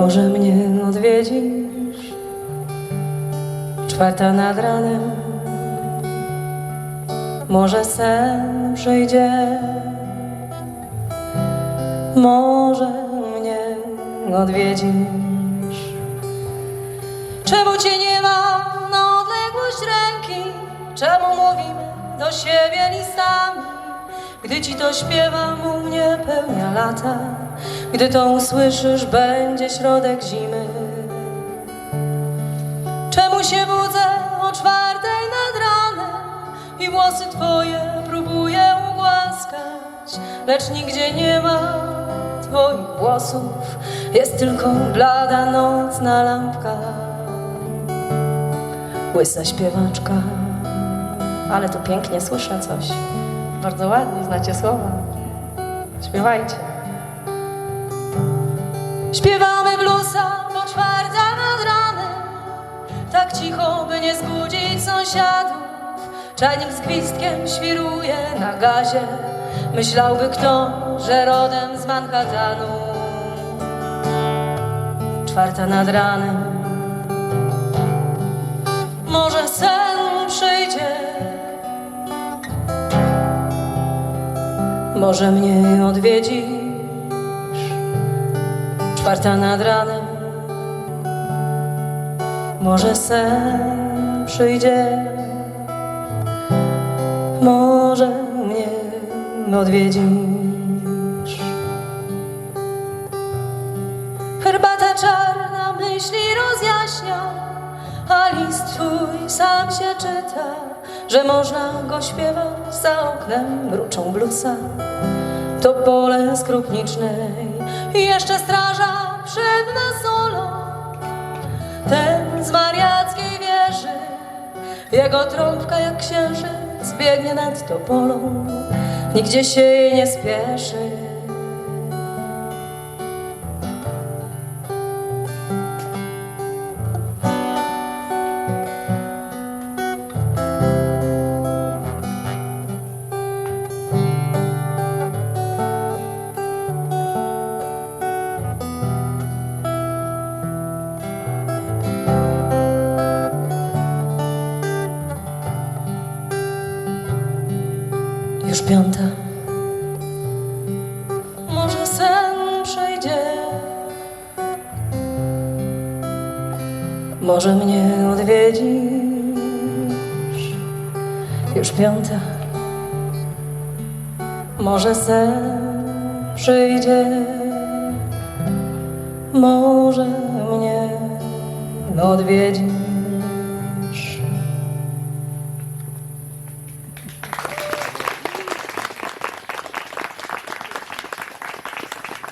Może mnie odwiedzisz Czwarta nad ranem Może sen przyjdzie Może mnie odwiedzisz Czemu cię nie ma na odległość ręki? Czemu mówimy do siebie listami? Gdy ci to śpiewam, u mnie pełnia lata. Gdy to usłyszysz, będzie środek zimy. Czemu się budzę o czwartej nad ranem i włosy twoje próbuję ugłaskać, lecz nigdzie nie ma twoich włosów, jest tylko blada nocna lampka. Łysa śpiewaczka, ale tu pięknie słyszę coś. Bardzo ładnie znacie słowa. Śpiewajcie. Śpiewamy bluesa po czwarta nad ranem. Tak cicho, by nie zbudzić sąsiadów. Czajnik z gwizdkiem świruje na gazie. Myślałby kto, że rodem z Manhattanu. Czwarta nad ranem. Może sen przyjdzie. Może mnie odwiedzisz Czwarta nad ranem. Może sen przyjdzie Może mnie odwiedzisz. Herbata czarna myśli rozjaśnia A list twój sam się czyta Że można go śpiewać za oknem Mruczą blusa to pole z krupnicznej i jeszcze straża przed nas solo. Ten z wariackiej wieży, jego trąbka jak księżyc biegnie nad topolą, nigdzie się jej nie spieszy. Już piąta. Może sen przejdzie. Może mnie odwiedzisz. Już piąta. Może sen przyjdzie. Może mnie odwiedzisz.